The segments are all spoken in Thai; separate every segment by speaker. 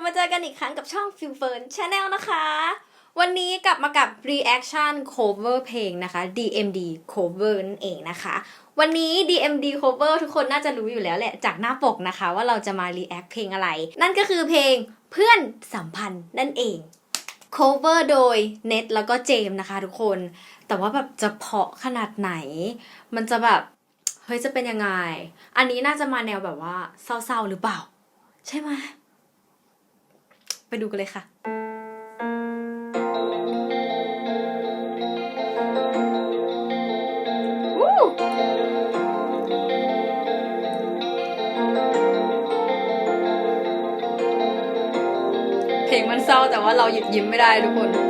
Speaker 1: บมาเจอกันอีกครั้งกับช่องฟิลเฟิร์นชาแนลนะคะ วันนี้กลับมากับ reaction cover เพลงนะคะ DMD cover นั่นเองนะคะ วันนี้ DMD cover ทุกคนน่าจะรู้อยู่แล้วแหละจากหน้าปกนะคะ ว่าเราจะมา react เพลงอะไร นั่นก็คือเพลงเพื่อนสัมพันธ์นั่นเอง cover โดยเน็ตแล้วก็เจมนะคะทุกคน แต่ว่าแบบจะเพาะขนาดไหน มันจะแบบเฮ้ยจะเป็นยังไง อันนี้น่าจะมาแนวแบบว่าเศร้าๆหรือเปล่า ใช่ไหม ไปดูกันเลยค่ะวู้เพลงมันเศร้าแต่ว่าเราหยุดยิ้มไม่ได้ทุกคน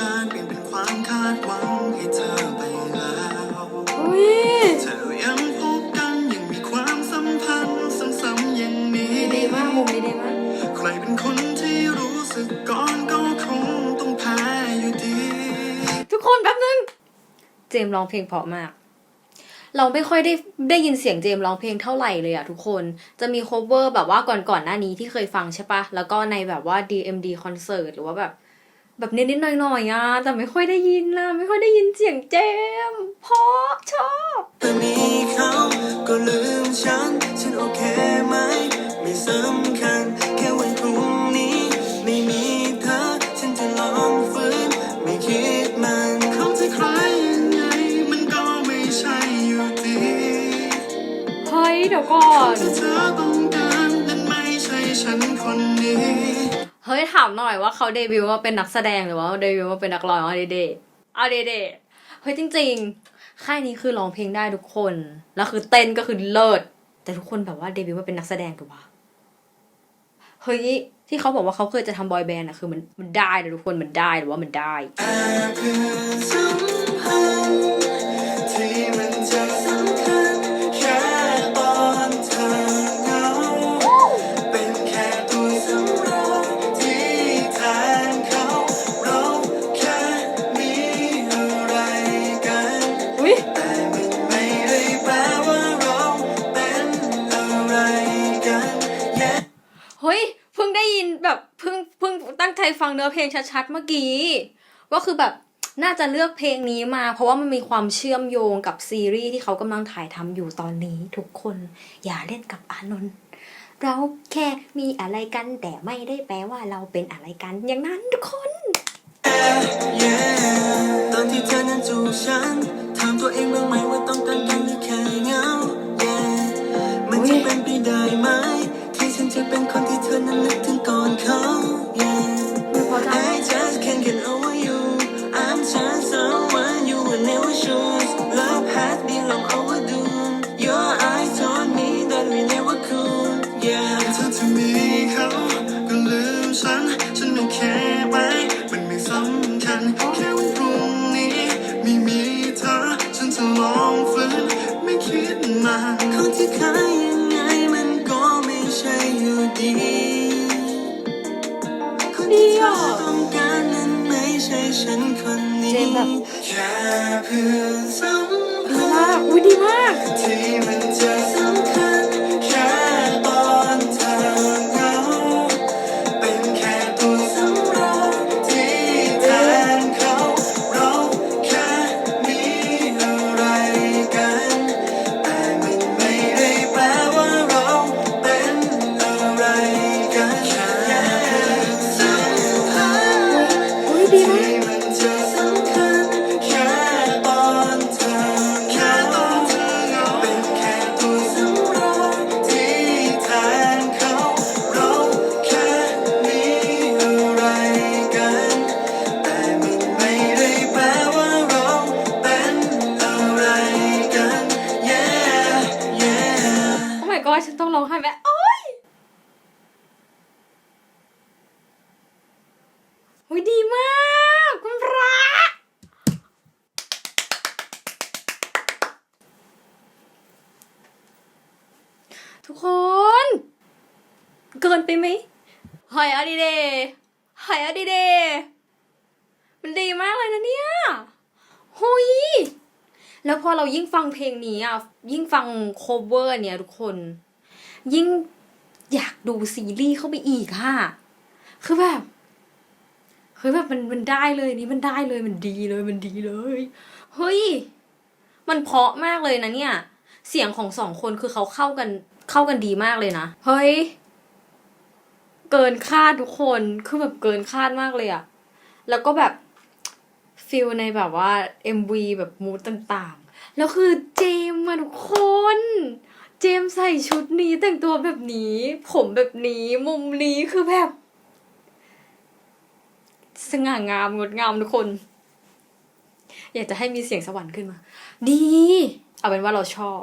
Speaker 2: การเปลี่ยนเป็นความคาดหวังให้เธอไปแล้ว
Speaker 1: อุ้ย
Speaker 2: เธอยังพบกันยังมีความสัมพันธ์ซ้ำๆอย่างนี้
Speaker 1: ดีมากมุมนี้ดีมาก
Speaker 2: ใครเป็นคนที่รู้สึกก่อนก็คงต้องแพ้อยู่ดี
Speaker 1: ทุกคนแป๊บนึง เจมส์ร้องเพลงเพราะมาก เราไม่ค่อยได้ได้ยินเสียงเจมส์ร้องเพลงเท่าไหร่เลยอะทุกคน จะมี cover แบบว่าก่อนก่อนๆหน้านี้ที่เคยฟังใช่ปะ แล้วก็ในแบบว่า DMD concert หรือว่าแบบ แบบนิดๆหน่อยๆอะแต่ไม่ค่อยได้ยินนะไม่ค่อยได้ยินเสียงเจมส์เพราะชอบ
Speaker 2: แต่มีเขาก็ลืมฉัน ฉันโอเคไหม ไม่สำคัญ แค่วันพรุ่งนี้ ไม่มีเธอ ฉันจะลองฟื้น ไม่คิดมันเขาจะใครยังไง มันก็ไม่ใช่อยู่ดี
Speaker 1: เฮ้ยเดี๋ยวก่อน ยถามหน่อยว่าเขาเดบิวต์มาเป็นนักแสดงหรือว่าเดบิวต์มาเป็นนักร้องเอาเดๆเอาเดๆเฮ้ยจริง ๆ ค่ายนี้คือร้องเพลงได้ทุกคน แล้วคือเต้นก็คือเลิศ แต่ทุกคนแบบว่าเดบิวต์มาเป็นนักแสดงถูกปะเฮ้ยที่เขาบอกว่าเขาเคยจะทำบอยแบนด์อะคือมันมันได้เลยทุกคนมันได้หรือว่ามันได้ ใจฟังเนื้อเพลงชัดๆเมื่อกี้ก็คือแบบน่าจะเลือกเพลงนี้มา เพราะว่ามันมีความเชื่อมโยงกับซีรีส์ที่เขากำลังถ่ายทำอยู่ตอนนี้ ทุกคนอย่าเล่นกับอานนท์เราแค่มีอะไรกันแต่ไม่ได้แปลว่าเราเป็นอะไรกันอย่างนั้นทุกคน
Speaker 2: yeah ตอนที่เธอนั้นจูบฉันถามตัวเองบ้างไหมว่าต้องการกันหรือ คนที่เธอต้องการนั้นไม่ใช่ฉันคนนี้
Speaker 1: เจมส์แบบ
Speaker 2: แค่เพื่อนสัม
Speaker 1: ดี
Speaker 2: พั
Speaker 1: มาก
Speaker 2: นธ์
Speaker 1: อุ้ยดีมาก
Speaker 2: ที่มันจะ ไปไห
Speaker 1: มหอยอดีเดหอยอดีเดมันดีมากเลยนะเนี่ยหุยแล้วพอเรายิ่งฟังเพลงนี้อะ ยิ่งฟังโคเวอร์เนี่ยทุกคน ยิ่งอยากดูซีรีส์เข้าไปอีกค่ะ คือแบบเฮ้ยแบบมันมันได้เลยนี่มันได้เลยมันดีเลยมันดีเลย เฮ้ย มันเพาะมากเลยนะเนี่ย เสียงของสองคนคือเขาเข้ากันเข้ากันดีมากเลยนะ เฮ้ย เกินคาดทุกคน คือแบบเกินคาดมากเลยอะแล้วก็แบบฟิลในแบบว่า MV แบบมูดต่างๆ แล้วคือเจมส์มาทุกคน เจมใส่ชุดนี้แต่งตัวแบบนี้ ผมแบบนี้ มุมนี้คือแบบ สง่างามงดงามทุกคน อยากจะให้มีเสียงสวรรค์ขึ้นมา ดี เอาเป็นว่าเราชอบ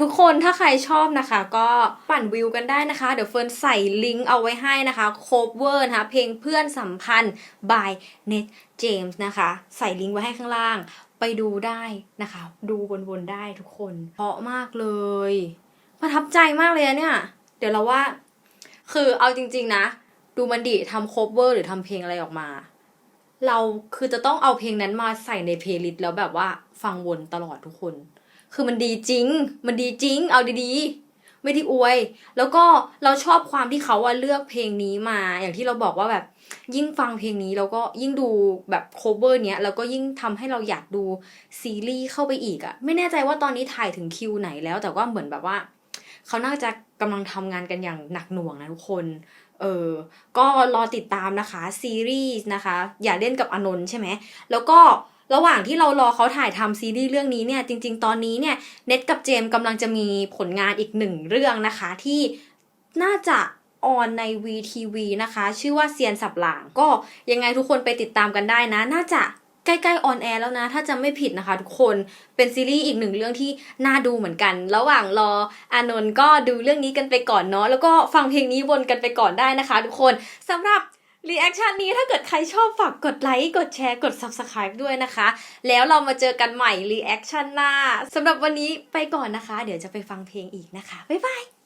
Speaker 1: ทุกคนถ้าใครชอบนะคะ ก็ปั่นวิวกันได้นะคะ เดี๋ยวเฟิร์นใส่ลิงก์เอาไว้ให้นะคะโคเวอร์นะคะเพลงเพื่อนสัมพันธ์ by Net James นะคะ ใส่ลิงก์ไว้ให้ข้างล่าง ไปดูได้นะคะ ดูวนๆได้ทุกคนเพราะมากเลยประทับใจมากเลยเนี่ย เดี๋ยวเราว่า คือเอาจริง ๆนะ ดูมันดิทำโคเวอร์หรือทำเพลงอะไรออกมาเราคือจะต้องเอาเพลงนั้นมาใส่ในเพลย์ลิสต์แล้วแบบว่าฟังวนตลอดทุกคน คือมันดีจริง มันดีจริง เอาดีๆ ไม่ได้อวย แล้วก็เราชอบความที่เขาอะเลือกเพลงนี้มา อย่างที่เราบอกว่าแบบ ยิ่งฟังเพลงนี้แล้วก็ยิ่งดูแบบโคเวอร์เนี้ยแล้วก็ยิ่งทำให้เราอยากดูซีรีส์เข้าไปอีกอะไม่แน่ใจว่าตอนนี้ถ่ายถึงคิวไหนแล้ว แต่ว่าเหมือนแบบว่า เขาน่าจะกำลังทำงานกันอย่างหนักหน่วงนะทุกคนเออ ก็รอติดตามนะคะซีรีส์นะคะ อย่าเล่นกับอนนท์ใช่ไหม แล้วก็ ระหว่างที่เรารอเขาถ่ายทำซีรีส์เรื่องนี้เนี่ยจริง ๆ ตอนนี้เนี่ยเน็ตกับเจมกำลังจะมีผลงานอีกหนึ่งเรื่องนะคะ ที่น่าจะออนใน VTV นะคะ ชื่อว่าเซียนสับหลางก็ยังไงทุกคนไปติดตามกันได้นะ น่าจะใกล้ๆออนแอร์แล้วนะ ถ้าจะไม่ผิดนะคะทุกคนเป็นซีรีส์อีกหนึ่งเรื่องที่น่าดูเหมือนกัน ระหว่างรออานนท์ก็ดูเรื่องนี้กันไปก่อนเนาะแล้วก็ฟังเพลงนี้วนกันไปก่อนได้นะคะ ทุกคนสำหรับ รีแอคชั่นนี้ถ้าเกิดใครชอบฝากกดไลค์ กดแชร์ กด Subscribe ด้วยนะคะ แล้วเรามาเจอกันใหม่รีแอคชั่นหน้าสำหรับวันนี้ไปก่อนนะคะ เดี๋ยวจะไปฟังเพลงอีกนะคะ บ๊ายบาย